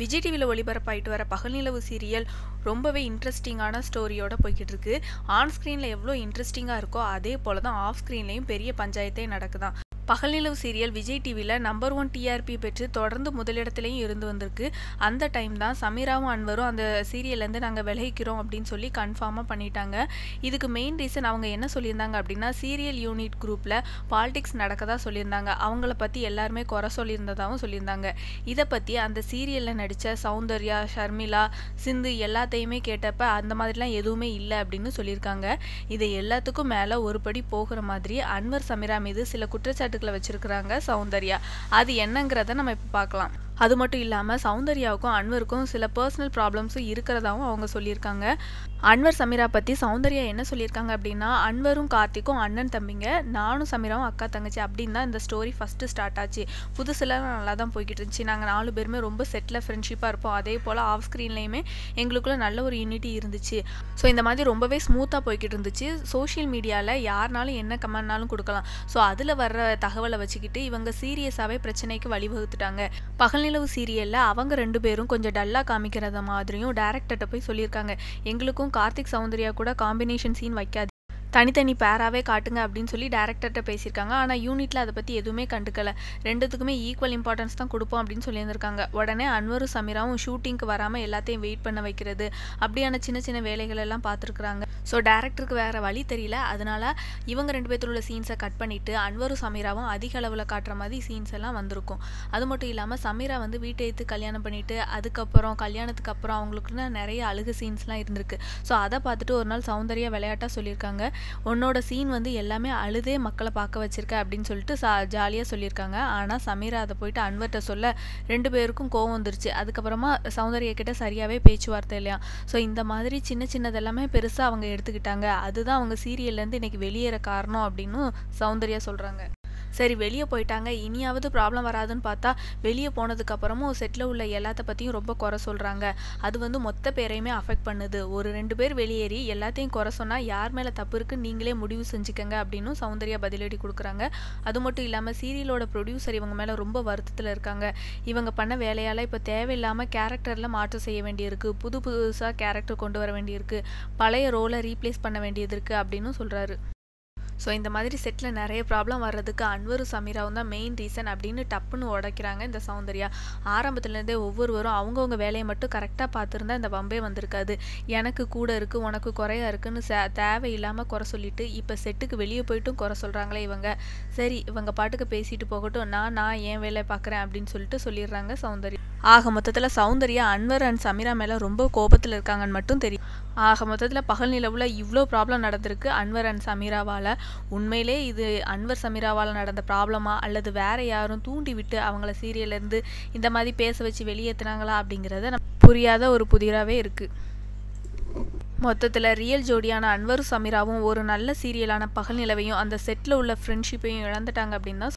விஜய் டிவியில் ஒளிபரப்பாயிட்டு வர பகல் நிலவு சீரியல் ரொம்பவே இன்ட்ரெஸ்டிங்கான ஸ்டோரியோட போய்கிட்டு இருக்கு. ஆன் ஸ்க்ரீனில் எவ்வளோ இன்ட்ரெஸ்டிங்காக இருக்கோ அதே போல தான் ஆஃப் ஸ்க்ரீன்லேயும் பெரிய பஞ்சாயத்தே நடக்குதான். பகல் நிலவு சீரியல் விஜய் டிவியில் நம்பர் ஒன் டிஆர்பி பெற்று தொடர்ந்து முதலிடத்துலையும் இருந்து வந்திருக்கு. அந்த டைம் தான் சமீராவும் அன்வரும் அந்த சீரியல்லேருந்து நாங்கள் விலகிக்கிறோம் அப்படின்னு சொல்லி கன்ஃபார்மாக பண்ணிட்டாங்க. இதுக்கு மெயின் ரீசன் அவங்க என்ன சொல்லியிருந்தாங்க அப்படின்னா சீரியல் யூனிட் குரூப்பில் பாலிடிக்ஸ் நடக்கதா சொல்லியிருந்தாங்க. அவங்கள பற்றி எல்லாருமே குறை சொல்லியிருந்ததாகவும் சொல்லியிருந்தாங்க. இதை பற்றி அந்த சீரியலில் நடித்த சௌந்தர்யா ஷர்மிளா சிந்து எல்லாத்தையுமே கேட்டப்ப அந்த மாதிரிலாம் எதுவுமே இல்லை அப்படின்னு சொல்லியிருக்காங்க. இதை எல்லாத்துக்கும் மேலே ஒரு படி போகிற மாதிரி அன்வர் சமீரா மீது சில குற்றச்சாட்டு குற்றச்சாட்டுகளை வச்சிருக்கிறாங்க சௌந்தர்யா. அது என்னங்கிறத நம்ம இப்போ பார்க்கலாம். அது மட்டும் இல்லாமல் சௌந்தர்யாவுக்கும் அன்வருக்கும் சில பர்சனல் ப்ராப்ளம்ஸும் இருக்கிறதாவும் அவங்க சொல்லியிருக்காங்க. அன்வர் சமீரா பற்றி சௌந்தர்யா என்ன சொல்லியிருக்காங்க அப்படின்னா அன்வரும் கார்த்திக்கும் அண்ணன் தம்பிங்க நானும் சமீராவும் அக்கா தங்கச்சி அப்படின்னு தான் இந்த ஸ்டோரி ஃபஸ்ட்டு ஸ்டார்ட் ஆச்சு. புதுசில் நல்லா தான் போய்கிட்டு இருந்துச்சு. நாங்கள் நாலு பேருமே ரொம்ப செட்டில் ஃப்ரெண்ட்ஷிப்பாக இருப்போம். அதே போல் ஆஃப் ஸ்க்ரீன்லேயுமே எங்களுக்குள்ள நல்ல ஒரு யூனிட்டி இருந்துச்சு. ஸோ இந்த மாதிரி ரொம்பவே ஸ்மூத்தாக போய்கிட்டு இருந்துச்சு. சோஷியல் மீடியாவில் யாருனாலும் என்ன கமெண்ட்னாலும் கொடுக்கலாம். ஸோ அதில் வர்ற தகவலை வச்சுக்கிட்டு இவங்க சீரியஸாகவே பிரச்சனைக்கு வழிவகுத்துட்டாங்க. பகல் நிலவு சீரியலில் அவங்க ரெண்டு பேரும் கொஞ்சம் டல்லாக காமிக்கிறத மாதிரியும் டேரக்டர்கிட்ட போய் சொல்லியிருக்காங்க. எங்களுக்கும் கார்த்திக் சௌந்தர்யா கூட காம்பினேஷன் சீன் வைக்காது தனித்தனி பேராகவே காட்டுங்க அப்படின்னு சொல்லி டேரக்டர்கிட்ட பேசியிருக்காங்க. ஆனால் யூனிட்டில் அதை பற்றி எதுவுமே கண்டுக்கலை. ரெண்டுத்துக்குமே ஈக்குவல் இம்பார்ட்டன்ஸ் தான் கொடுப்போம் அப்படின்னு சொல்லியிருந்திருக்காங்க. உடனே அன்வரும் சமீராவும் ஷூட்டிங்க்கு வராமல் எல்லாத்தையும் வெயிட் பண்ண வைக்கிறது. அப்படியான சின்ன சின்ன வேலைகள் எல்லாம் பார்த்துருக்குறாங்க. ஸோ டேரக்டருக்கு வேறு வழி தெரியல. அதனால் இவங்க ரெண்டு பேர்த்தோட சீன்ஸை கட் பண்ணிவிட்டு அன்வரும் சமீராவும் அதிக அளவில் காட்டுற மாதிரி சீன்ஸ் எல்லாம் வந்திருக்கும். அது மட்டும் இல்லாமல் சமீரா வந்து வீட்டை எடுத்து கல்யாணம் பண்ணிவிட்டு அதுக்கப்புறம் கல்யாணத்துக்கு அப்புறம் அவங்களுக்குன்னு நிறைய அழுகு சீன்ஸ்லாம் இருந்திருக்கு. ஸோ அதை பார்த்துட்டு ஒரு நாள் சௌந்தர்யா விளையாட்டாக சொல்லியிருக்காங்க. உன்னோட சீன் வந்து எல்லாமே அழுதே மக்களை பார்க்க வச்சிருக்க அப்படின்னு சொல்லிட்டு சா ஜாலியாக சொல்லியிருக்காங்க. ஆனால் சமீரா அதை போயிட்டு அன்வர்கிட்ட சொல்ல ரெண்டு பேருக்கும் கோவம் வந்துருச்சு. அதுக்கப்புறமா சௌந்தர்யா கிட்ட சரியாகவே பேச்சுவார்த்தை இல்லையா? ஸோ இந்த மாதிரி சின்ன சின்னதெல்லாமே பெருசாக அவங்க எடுத்துக்கிட்டாங்க. அதுதான் அவங்க சீரியல்லேருந்து இன்னைக்கு வெளியேற காரணம் அப்படின்னு சௌந்தர்யா சொல்கிறாங்க சரி வெளியே போயிட்டாங்க. இனியாவது ப்ராப்ளம் வராதுன்னு பார்த்தா வெளியே போனதுக்கப்புறமும் செட்டில் உள்ள எல்லாத்த பற்றியும் ரொம்ப குறை சொல்கிறாங்க அது வந்து மொத்த பேரையுமே அஃபெக்ட் பண்ணுது. ஒரு ரெண்டு பேர் வெளியேறி எல்லாத்தையும் குறை சொன்னால் யார் மேலே தப்பு இருக்குன்னு நீங்களே முடிவு செஞ்சுக்கங்க அப்படின்னு சௌந்தர்யா பதிலடி கொடுக்குறாங்க. அது மட்டும் இல்லாமல் சீரியலோட ப்ரொடியூசர் இவங்க மேலே ரொம்ப வருத்தத்தில் இருக்காங்க. இவங்க பண்ண வேலையால் இப்போ தேவையில்லாமல் கேரக்டரில் மாற்றம் செய்ய வேண்டியிருக்கு. புது புதுசாக கேரக்டர் கொண்டு வர வேண்டியிருக்கு. பழைய ரோலை ரீப்ளேஸ் பண்ண வேண்டியது இருக்குது அப்படின்னு சொல்கிறாரு ஸோ இந்த மாதிரி செட்டில் நிறைய ப்ராப்ளம் வர்றதுக்கு அன்வரும் சமீராவும் தான் மெயின் ரீசன் அப்படின்னு டப்புன்னு உடைக்கிறாங்க இந்த சௌந்தர்யா. ஆரம்பத்துலேருந்தே ஒவ்வொருவரும் அவங்கவுங்க வேலையை மட்டும் கரெக்டாக பார்த்துருந்தா இந்த பம்பே வந்திருக்காது. எனக்கு கூட இருக்குது உனக்கு குறையா இருக்குன்னு தேவையில்லாமல் குறை சொல்லிட்டு இப்போ செட்டுக்கு வெளியே போயிட்டும் குறை சொல்கிறாங்களே இவங்க. சரி இவங்க பாட்டுக்கு பேசிட்டு போகட்டும். நான் நான் என் வேலையை பார்க்குறேன் அப்படின்னு சொல்லிட்டு சொல்லிடுறாங்க சௌந்தர்யா. ஆக மொத்தத்தில் சௌந்தர்யா அன்வர் அண்ட் சமீரா மேலே ரொம்ப கோபத்தில் இருக்காங்கன்னு மட்டும் தெரியும். ஆக மொத்தத்தில் பகல் நிலவில் இவ்வளோ ப்ராப்ளம் நடந்திருக்கு அன்வர் அண்ட் சமீராவால். உண்மையிலே இது அன்வர் சமீராவால் நடந்த ப்ராப்ளமா அல்லது வேற யாரும் தூண்டி விட்டு அவங்கள சீரியல்லேருந்து இந்த மாதிரி பேச வச்சு வெளியேற்றுனாங்களா அப்படிங்கிறத புரியாத ஒரு புதிராகவே இருக்குது மொத்தத்தில் ரியல் ஜோடியான அன்வரும் சமீராவும் ஒரு நல்ல சீரியலான பகல் நிலவையும் அந்த செட்டில் உள்ள ஃப்ரெண்ட்ஷிப்பையும் இழந்துட்டாங்க அப்படின்னு தான்